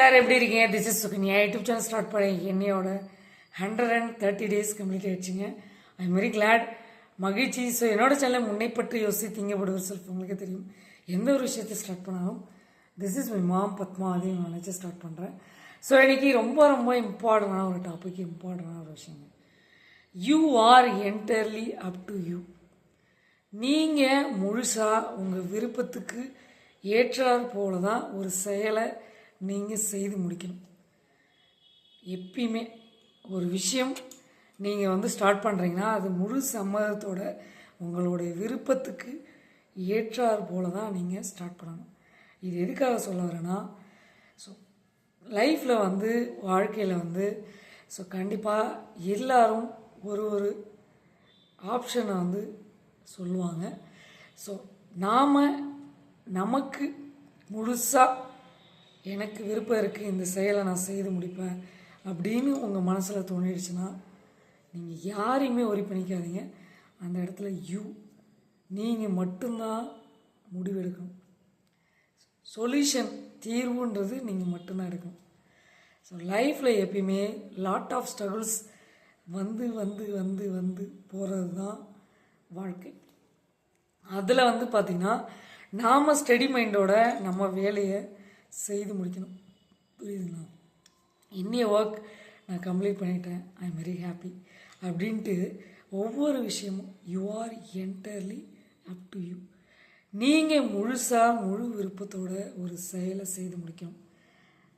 எல்லாரும் எப்படி இருக்கீங்க? This is Sukanya YouTube channel start பண்ணி என்னையோட hundred and thirty days complete ஆயிடுச்சுங்க. ஐ எம் வெரி கிளாட் மகிழ்ச்சி. ஸோ என்னோட சேனலை முன்னை பற்றி யோசி திங்கப்படுவர் செல்ஃப் உங்களுக்கு தெரியும். எந்த ஒரு விஷயத்தை ஸ்டார்ட் பண்ணாலும் this is my mom Padma அதையும் நினச்சி ஸ்டார்ட் பண்ணுறேன் ஸோ இன்றைக்கி ரொம்ப ரொம்ப இம்பார்ட்டண்டான ஒரு டாபிக் இம்பார்ட்டண்டான ஒரு விஷயங்க. You are entirely up to you நீங்கள் முழுசாக உங்கள் விருப்பத்துக்கு ஏற்றாற் போல தான் ஒரு செயலை நீங்கள் செய்து முடிக்கணும். எப்பயுமே ஒரு விஷயம் நீங்கள் வந்து ஸ்டார்ட் பண்ணுறீங்கன்னா அது முழு சம்மதத்தோட உங்களுடைய விருப்பத்துக்கு ஏற்றார் போல தான் நீங்கள் ஸ்டார்ட் பண்ணணும். இது எதுக்காக சொல்ல வரேன்னா ஸோ லைஃப்பில் வந்து வாழ்க்கையில் வந்து ஸோ கண்டிப்பாக எல்லாரும் ஒரு ஒரு ஆப்ஷனை வந்து சொல்லுவாங்க. ஸோ நாம் நமக்கு முழுசாக எனக்கு விருப்பம் இருக்குது இந்த செயலை நான் செய்து முடிப்பேன் அப்படின்னு உங்கள் மனசில் தோணிடுச்சுன்னா நீங்கள் யாரையுமே ஒரி பண்ணிக்காதீங்க. அந்த இடத்துல யூ நீங்கள் மட்டும்தான் முடிவெடுக்கணும். சொல்யூஷன் தீர்வுன்றது நீங்கள் மட்டும்தான் எடுக்கணும். ஸோ லைஃப்பில் எப்பயுமே லாட் ஆஃப் ஸ்ட்ரகிள்ஸ் வந்து வந்து வந்து வந்து போகிறது தான் வாழ்க்கை. அதில் வந்து பார்த்திங்கன்னா நாம் ஸ்டெடி மைண்டோட நம்ம வேலையை செய்து முடிக்கணும். புரியுதுங்களா? இன்னைய ஒர்க் நான் கம்ப்ளீட் பண்ணிட்டேன். ஐ எம் வெரி ஹாப்பி அப்படின்ட்டு ஒவ்வொரு விஷயமும் you are entirely up to you நீங்கள் முழுசாக முழு விருப்பத்தோட ஒரு செயலை செய்து முடிக்கணும்.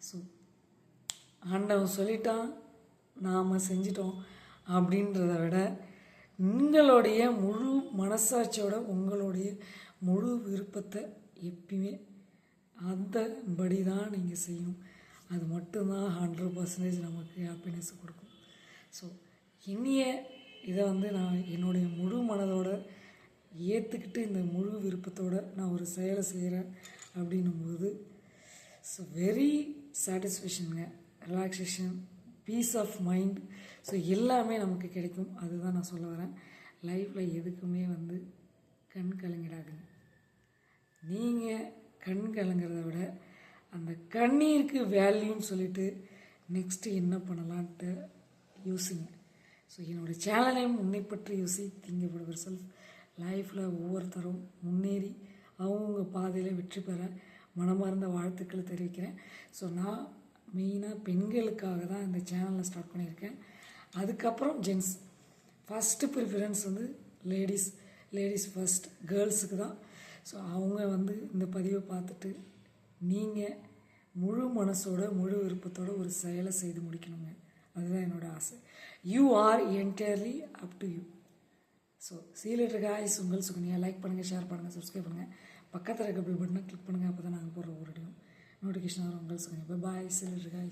ஸோ ஆண்டவன் சொல்லிட்டான் நாம் செஞ்சிட்டோம் அப்படின்றத விட உங்களுடைய முழு மனசாட்சியோட உங்களுடைய முழு விருப்பத்தை எப்பயுமே அந்த படி தான் நீங்கள் செய்யணும் அது மட்டும்தான் ஹண்ட்ரட் பர்சன்டேஜ் நமக்கு ஹாப்பினஸ் கொடுக்கும். ஸோ இனிய இதை வந்து நான் என்னுடைய முழு மனதோடு ஏற்றுக்கிட்டு இந்த முழு விருப்பத்தோடு நான் ஒரு செயலை செய்கிறேன் அப்படின்னும்போது so very சாட்டிஸ்ஃபேஷனுங்க relaxation peace of mind so எல்லாமே நமக்கு கிடைக்கும். அதுதான் நான் சொல்ல வரேன். லைஃப்பில் எதுக்குமே வந்து கண் கலங்கிடாதுங்க. நீங்கள் கண் கலங்கிறத விட அந்த கண்ணீருக்கு வேல்யூன்னு சொல்லிட்டு நெக்ஸ்ட்டு என்ன பண்ணலான்ட்டு யோசிங்க. ஸோ என்னோடய சேனலையும் உன்னை பற்றி யோசி திங்கப்படுவர் செல்ஃப் லைஃப்பில் ஒவ்வொருத்தரும் முன்னேறி அவங்கவுங்க பாதையில் வெற்றி பெற மனமார்ந்த வாழ்த்துக்களை தெரிவிக்கிறேன். ஸோ நான் மெயினாக பெண்களுக்காக தான் இந்த சேனலை ஸ்டார்ட் பண்ணியிருக்கேன். அதுக்கப்புறம் ஜென்ஸ் ஃபஸ்ட்டு ப்ரிஃபரன்ஸ் வந்து லேடிஸ் லேடிஸ் ஃபஸ்ட் கேர்ள்ஸுக்கு தான். ஸோ அவங்க வந்து இந்த பதிவை பார்த்துட்டு நீங்கள் முழு மனசோட முழு விருப்பத்தோட ஒரு செயலை செய்து முடிக்கணுங்க. அதுதான் என்னோடய ஆசை. You are entirely up to you so சீலர் guys உங்கள் சுகன்யா. லைக் பண்ணுங்கள் ஷேர் பண்ணுங்கள் சப்ஸ்கிரைப் பண்ணுங்கள் பக்கத்தில் இருக்க பில் பட்டனை கிளிக் பண்ணுங்கள் அப்போ தான் நாங்கள் போடுற ஒரு நோட்டிஃபிகேஷன் வரும். உங்கள் சுகன்யா. பாய் சீலர் காய்ஸ்